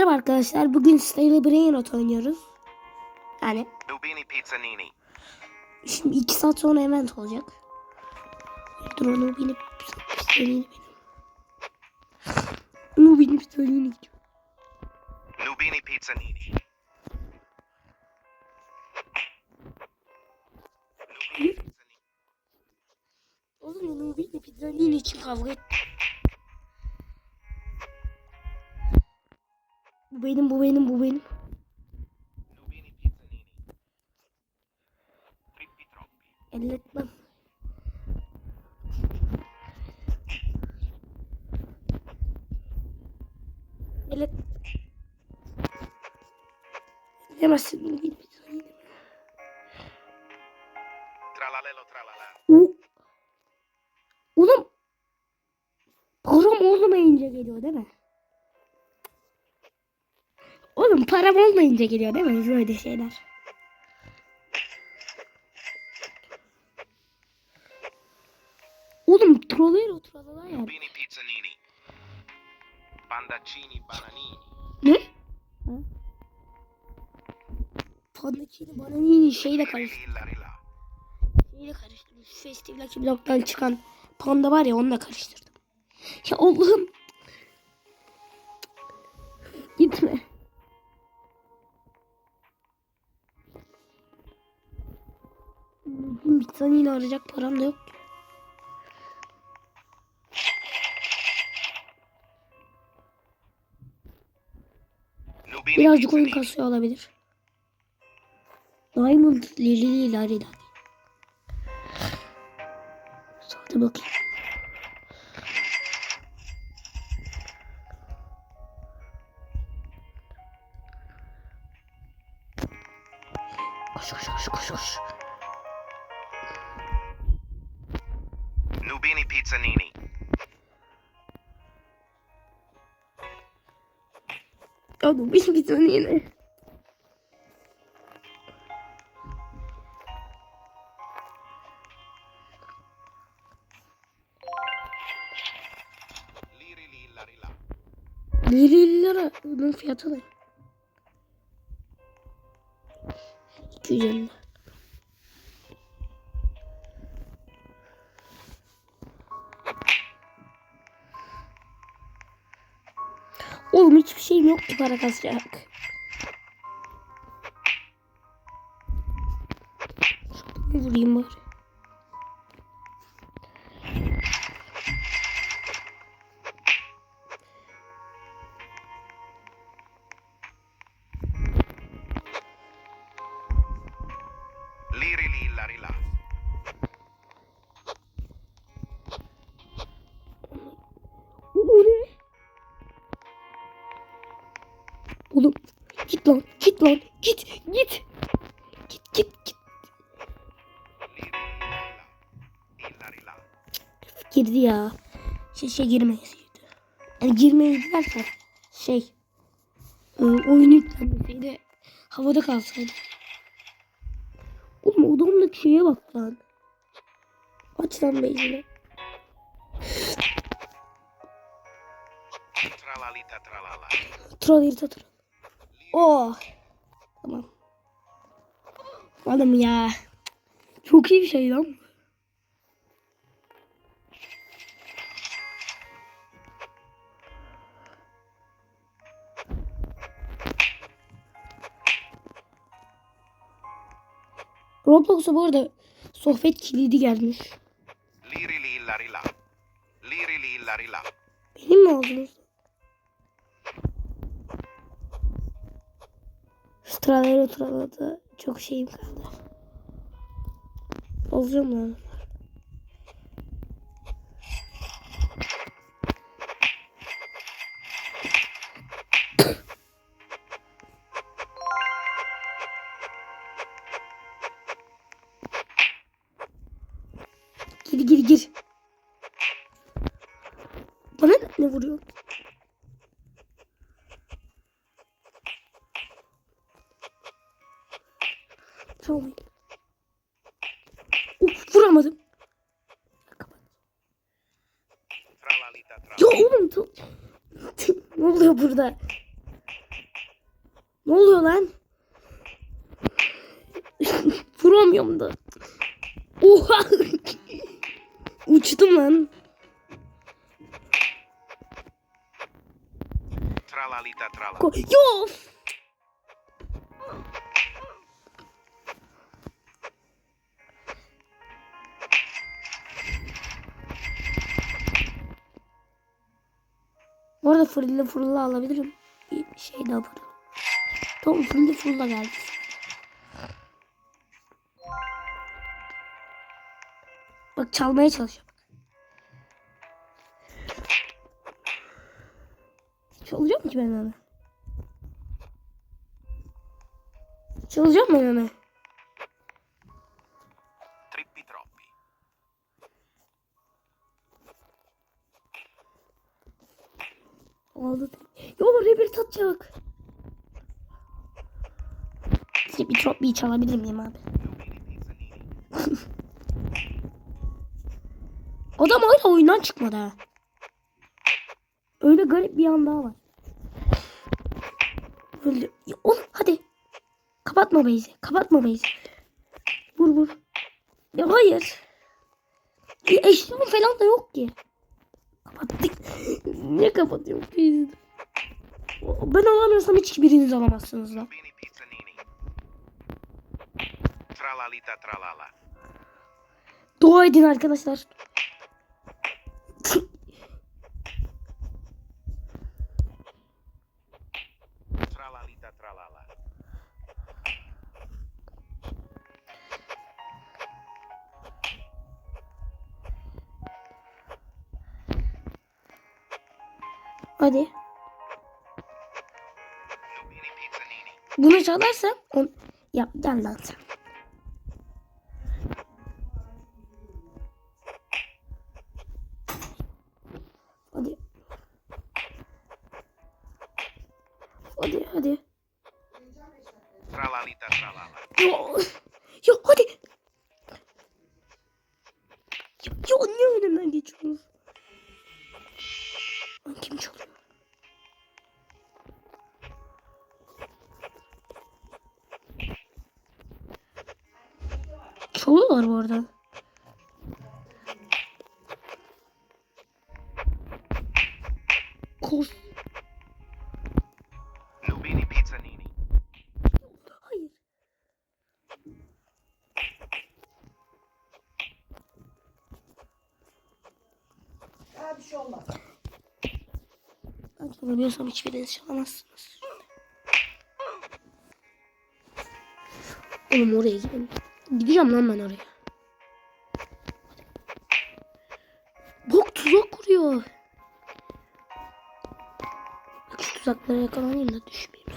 Merhaba arkadaşlar. Bugün Style Brain Rot oynuyoruz. Yani Nubini Pizzanini. şimdi 2 saat sonra event olacak. Dur onu binip söyleyeyim benim. Nubini Pizzanini. Nubini Pizzanini. Oğlum onu binip Pizzanini için kavga et. Bu benim, bu benim, bu benim. Elletmem. Ellet. Ellemezsin bunu bil bir Tralalelo tralala. O- Oğlum. Param olmayınca geliyor değil mi? Oğlum param olmayınca geliyor değil mi böyle şeyler? Oğlum trollala yani. Nubini Pizzanini. Pandaccini Bananini. Ne? Ha? Pandakini bananini şeyle rilla. Şeyle karıştırdım. Festival Lucky Block'tan çıkan panda var ya onunla karıştırdım. Ya Allah'ım. Gitme. Tane yine arayacak param da yok. Birazcık oyun kasıyor olabilir. Diamond Lili Lari Hadi bakayım. Koş koş koş koş koş. Nubini Pizzanini. Oğlum bir yine. Liri lira. Bunun fiyatı ne? 250. Oğlum hiçbir şeyim yok ki para kasacak. Şunu vurayım bari. Oğlum git lan git lan git git. Git git git. Girdi ya. Şey, şey girmeyesiydi. Yani girmeydi derken şey e, oyun yüklenmeseydi havada kalsaydı. Oğlum odamdaki şeye bak lan. Aç lan beyzini. Tralalita tralala. Troll tatır. Oh. Tamam. Oğlum ya. Çok iyi bir şey lan. Roblox'a bu arada sohbet kilidi gelmiş. Benim mi Stralara tralada çok şeyim kaldı. Alacağım lan. Gir gir gir. Bana ne vuruyor? Tamam. Uf, vuramadım. Ya tralala. oğlum ne oluyor burada? Ne oluyor lan? Vuramıyorum da. Oha. Uçtum lan. Tralalita trala. Ko Yo. Arada fırlı fırlı alabilirim. Bir şey daha yaparım. Tamam fırlı fırlı geldi. Bak çalmaya çalışıyor. Çalacak mı ki ben onu? Çalacak mı onu? Rebir tatacak. Bir çok bir çalabilir miyim abi? Adam hala oyundan çıkmadı. Öyle garip bir an daha var. Ya oğlum hadi. Kapatma base'i. Kapatma base'i. Vur vur. Ya hayır. Ya eşya falan da yok ki. Kapattık. Niye kapatıyorum base'i? Ben alamıyorsam hiç biriniz alamazsınız lan. Dua edin arkadaşlar. Çalarsam on... Ya gel lan Çalıyorlar bu arada. Kos. Lubini pizzanini. Hayır. Ha bir şey olmaz. Ben çalabiliyorsam hiçbiriniz çalamazsınız. Oğlum oraya gidin. Gideceğim lan ben oraya. Bok tuzak kuruyor. Şu tuzaklara yakalanayım da düşmeyeyim.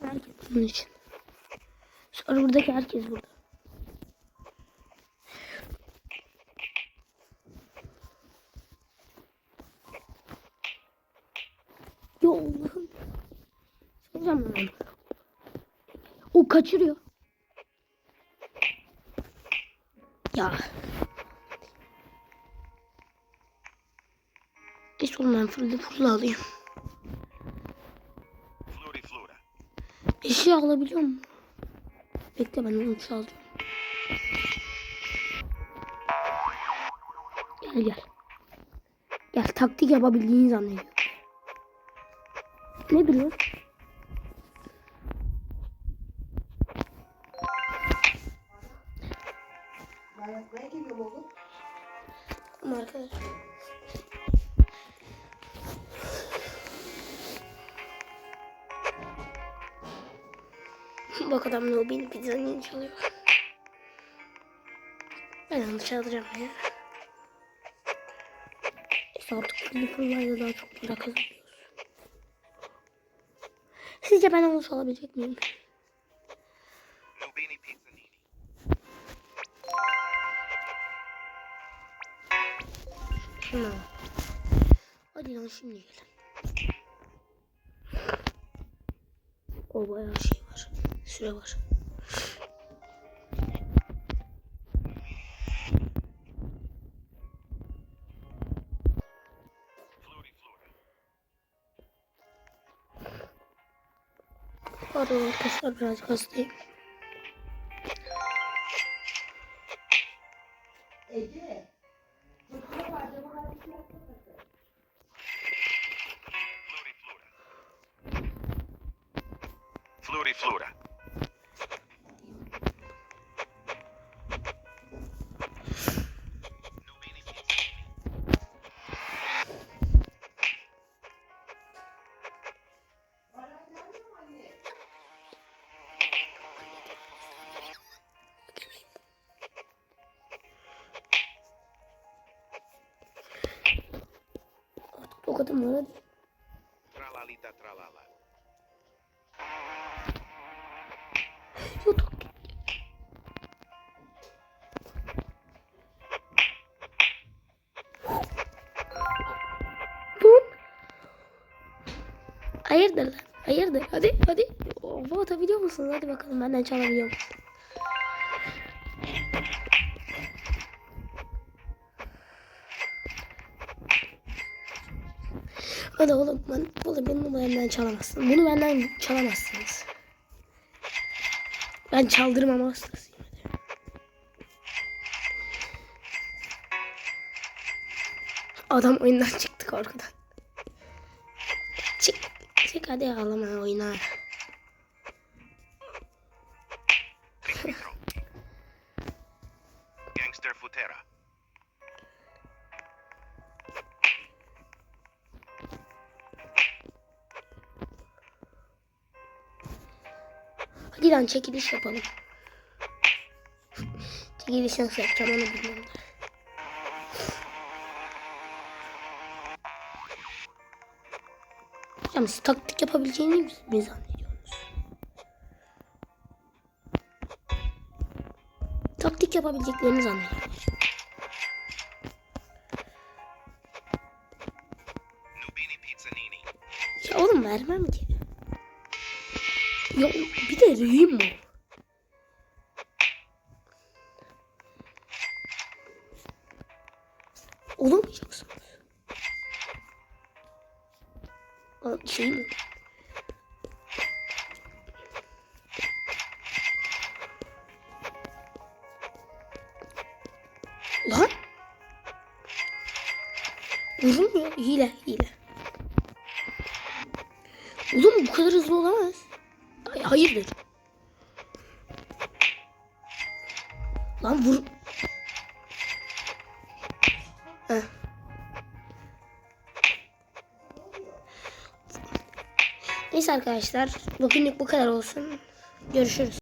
Herkes için. Sonra buradaki herkes burada. Ya Allah'ım. Soracağım ben onu. O kaçırıyor. Ya. Geç oğlum ben fırlı fırlı alayım. Flura. Eşya alabiliyor mu? Bekle ben onu alacağım. Gel gel. Gel taktik yapabildiğini zannediyor. Ne duruyor? Pizzanı çalıyor. Ben onu çalacağım ya. İşte artık fırlayla daha çok para kazanıyoruz. Sizce ben onu çalabilecek miyim? Şuna. Hadi lan şimdi gel. O bayağı şey var. Süre var. Pardon arkadaşlar birazcık hastayım. Ece. Artık o kadar mı hadi. Tralalita tralala. Youtube. Hayırdır lan? Hayırdır? Hadi hadi. Ova atabiliyor musunuz? Hadi bakalım benden çalabiliyor musun? Hadi oğlum ben, oğlum benim benden çalamazsın. Bunu benden çalamazsınız. Ben çaldırmam hastasıyım. Adam oyundan çıktı korkudan. Çık. Çık hadi ağlama oyna. Hadi lan çekiliş yapalım. çekiliş nasıl yapacağım onu bilmiyorum. Hocam siz taktik yapabileceğini mi zannediyorsunuz? Taktik yapabileceklerini pizzanini. Ya oğlum vermem ki. Ya bir de reyim mi? Olamayacaksınız. Aa, şey mi? Lan. Vurulmuyor. Hile, hile. Oğlum bu kadar hızlı olamaz. Ay, hayırdır? Lan vur. Heh. Neyse arkadaşlar. Bugünlük bu kadar olsun. Görüşürüz.